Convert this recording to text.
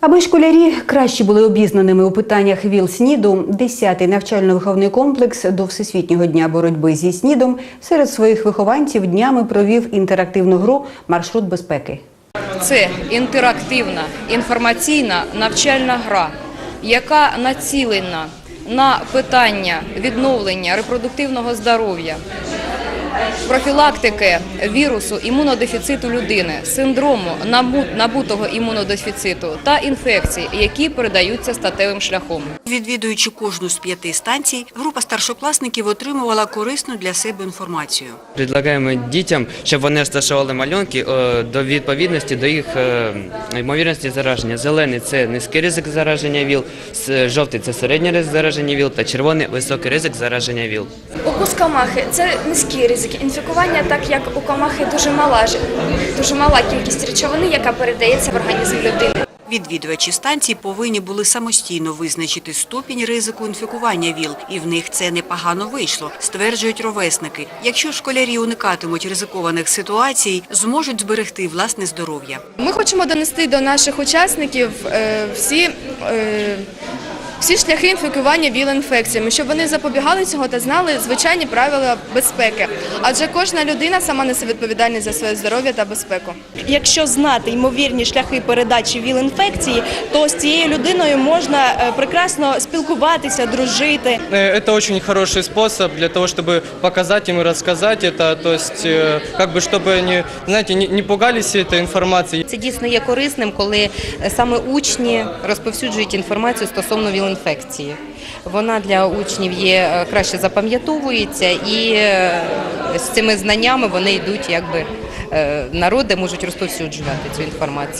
Аби школярі краще були обізнаними у питаннях ВІЛ-СНІДу, 10-й навчально-виховний комплекс до Всесвітнього дня боротьби зі СНІДом серед своїх вихованців днями провів інтерактивну гру Маршрут безпеки. Це інтерактивна інформаційна навчальна гра, яка націлена на питання відновлення репродуктивного здоров'я, профілактики вірусу імунодефіциту людини, синдрому набутого імунодефіциту та інфекцій, які передаються статевим шляхом. Відвідуючи кожну з п'яти станцій, група старшокласників отримувала корисну для себе інформацію. Предлагаємо дітям, щоб вони розташували малюнки е, до відповідності до їх е, ймовірності зараження. Зелений це низький ризик зараження ВІЛ, жовтий це середній ризик зараження ВІЛ та червоний високий ризик зараження ВІЛ. Укус комахи це низький ризик інфікування, так як у комахи дуже мала ж- дуже мала кількість речовини, яка передається в організм людини. Відвідувачі станцій повинні були самостійно визначити ступінь ризику інфікування ВІЛ, і в них це непогано вийшло, стверджують ровесники. Якщо школярі уникатимуть ризикованих ситуацій, зможуть зберегти власне здоров'я. Ми хочемо донести до наших учасників е, всі, е, всі шляхи інфікування ВІЛ-інфекціями, щоб вони запобігали цього та знали звичайні правила безпеки. Адже кожна людина сама несе відповідальність за своє здоров'я та безпеку. Якщо знати ймовірні шляхи передачі ВІЛ-інфекції, то з цією людиною можна е, прекрасно спілкуватися, дружити. Э, Это очень хороший способ для того, чтобы показать им и рассказать это, то есть э, как бы чтобы они, знаете, не, не пугались этой информацией. Це дійсно є корисним, коли е, саме учні розповсюджують інформацію стосовно ВІЛ-інфекції. Вона для учнів є е, краще запам'ятовується, і е, з цими знаннями вони йдуть, якби е, народи можуть розповсюджувати цю інформацію.